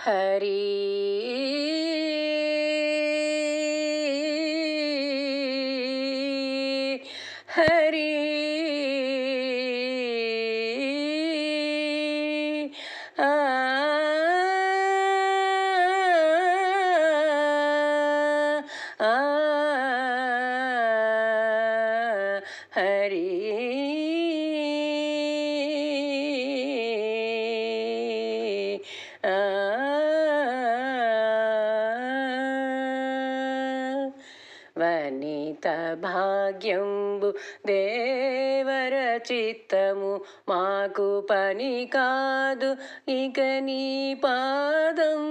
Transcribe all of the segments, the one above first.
హరి హరి ఆ ఆ హరి ఆ వనిత భాగ్యంబు దేవర చిత్తము మాకు పని కాదు ఇక నీ పాదంబులానా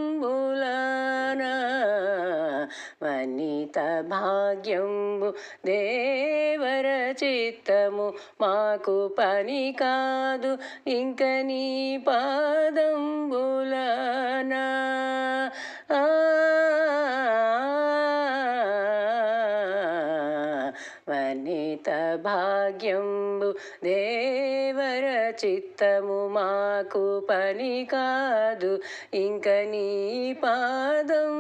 వనిత భాగ్యంబు దేవర చిత్తము మాకు పని కాదు ఇంక నీ పాదంబులానా ఆ వనిత భాగ్యంబు దేవర చిత్తము మాకు పని కాదు ఇంక నీ పాదంబులానా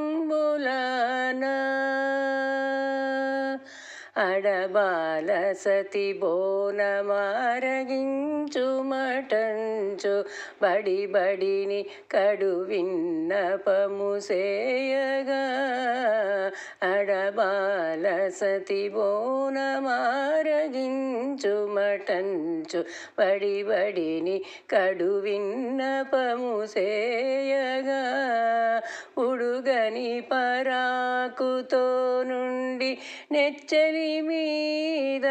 అడబాల సతి బోనమారగించు మటంచు బడి బడిని కడు విన్నపము సేయగా. అడబాల సతి బోనమారగించు మటంచు బడి బడిని కడు విన్నపము సేయగా. ఉడుగని పా పరాకుతో నుండి నెచ్చలి మీద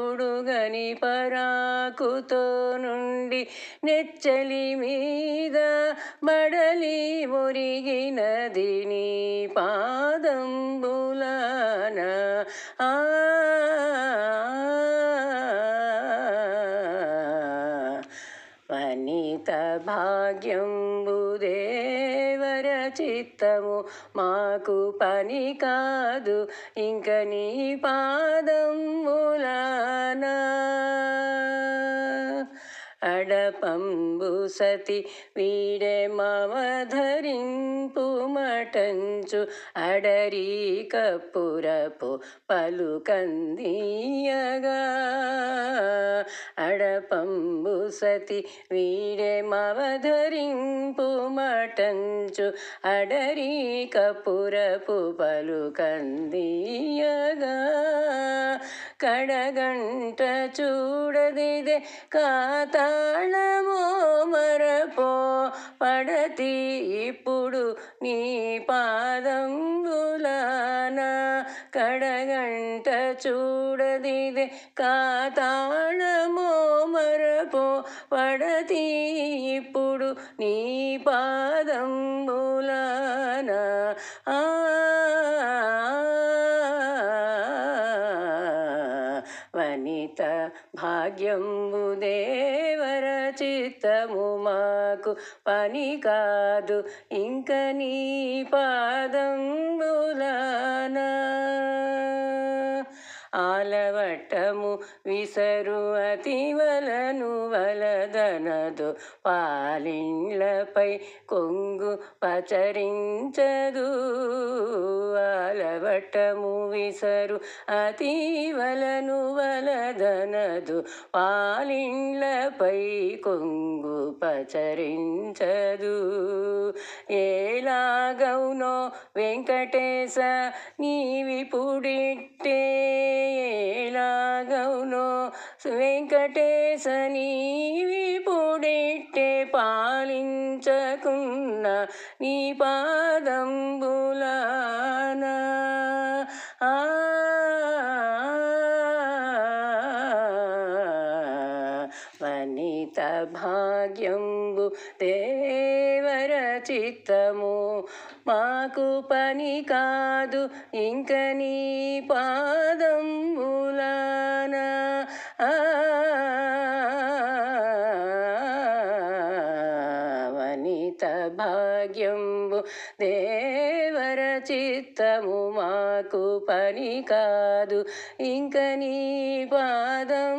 ఉడుగని పరాకుతో నుండి నెచ్చలి మీద బడలి మురిగినది నీ పాదంబులాన. ఆ వనిత భాగ్యంబుదేవర చిత్తము మాకు పని కాదు ఇంక నీ పాదములానా అంబుసతి సతి వీడే మమధరింపు మటంచు అడరి కప్పురపు పలుకందియగా. అడపంబు సతి వీడే మమధరింపు మటంచు అడరి కప్పురపు పలుకందియగా. కడగంట చూడదిదే కాతాళమో మరపో పడతి ఇప్పుడు నీ పాదంబులాన. కడగంట చూడదిదే కాతాళమో మరపో పడతి ఇప్పుడు నీ పాదంబులాన. ఆ భాగ్యంబు దేవర చిత్తము మాకు పని కాదు ఇంక నీ పాదంబులానా ఆలవట్టము విసరు అతివలను వలదనదు. పాలిండ్లపై కొంగు పచరించదు. ఆలవట్టము విసరు అతివలను వలదనదు. పాలిండ్లపై కొంగు పచరించదు. ఏలాగౌనో వెంకటేశ నీవిపుడిట్టే ఏలాగౌనో వెంకటేశ పాలించకున్న నీ పాదంబులాన ఆ వనిత భాగ్యంబు దేవర చిత్తము మాకు పని కాదు ఇంక నీ పాదంబులానా జనిత భాగ్యంబు దేవర చిత్తము మాకు పని కాదు ఇంక నీ పాదం